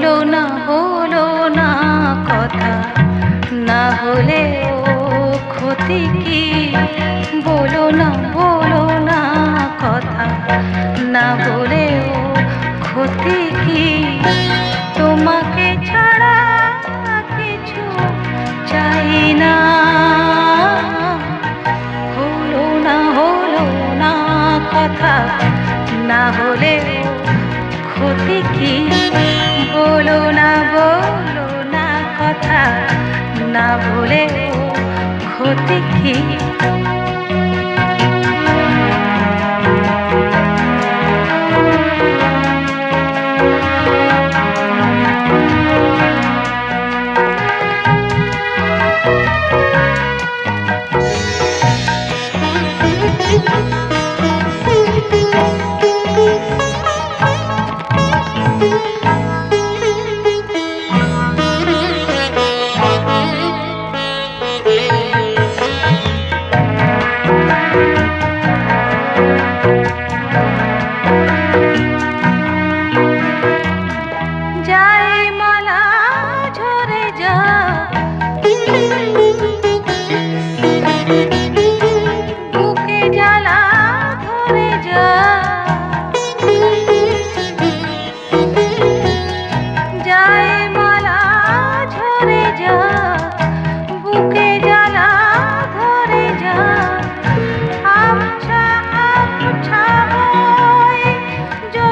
হলো না হলো না কথা না হলে ও ক্ষতি কি? বলো না বলো না না ভুলে ক্ষতি কি?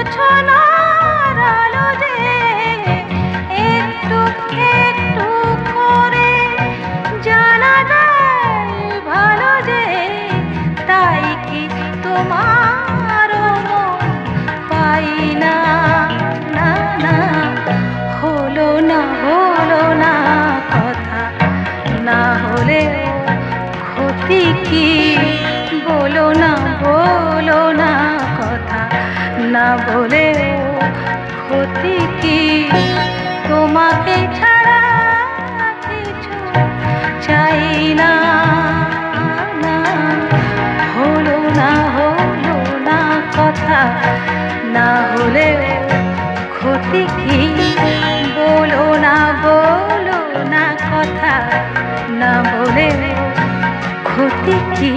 জোছনার বলে ক্ষতি কি? তোমাকে ছাড়া কিছু চাই না হলো না হলো না কথা, না হলে ক্ষতি কি? বলো না বলো না কথা, না বলে ক্ষতি কি?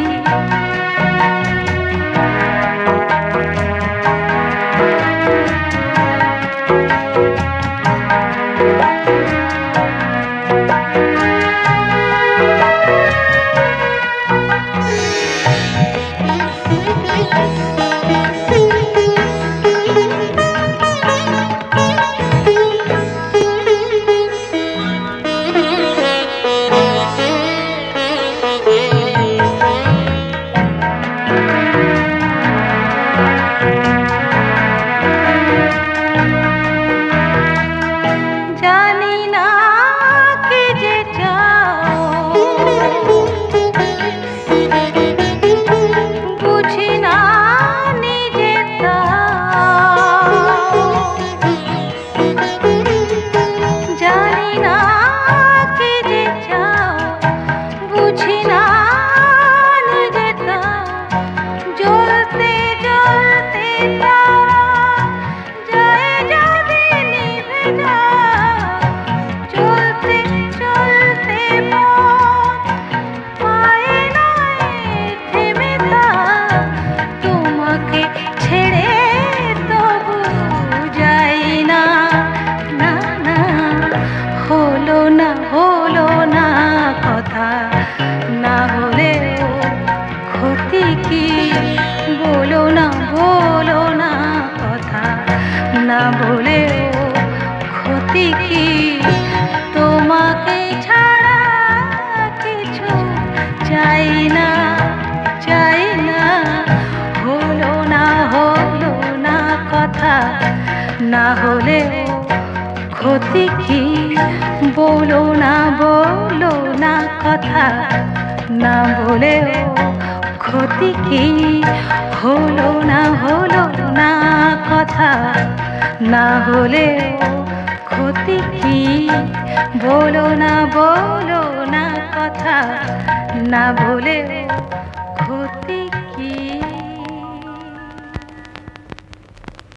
না হলে ক্ষতি কি? বলো না বলো না কথা। না বলে ক্ষতি কি? হলো না হলো না কথা। না হলে ক্ষতি কি? বলো না বলো না কথা। না বলে ক্ষতি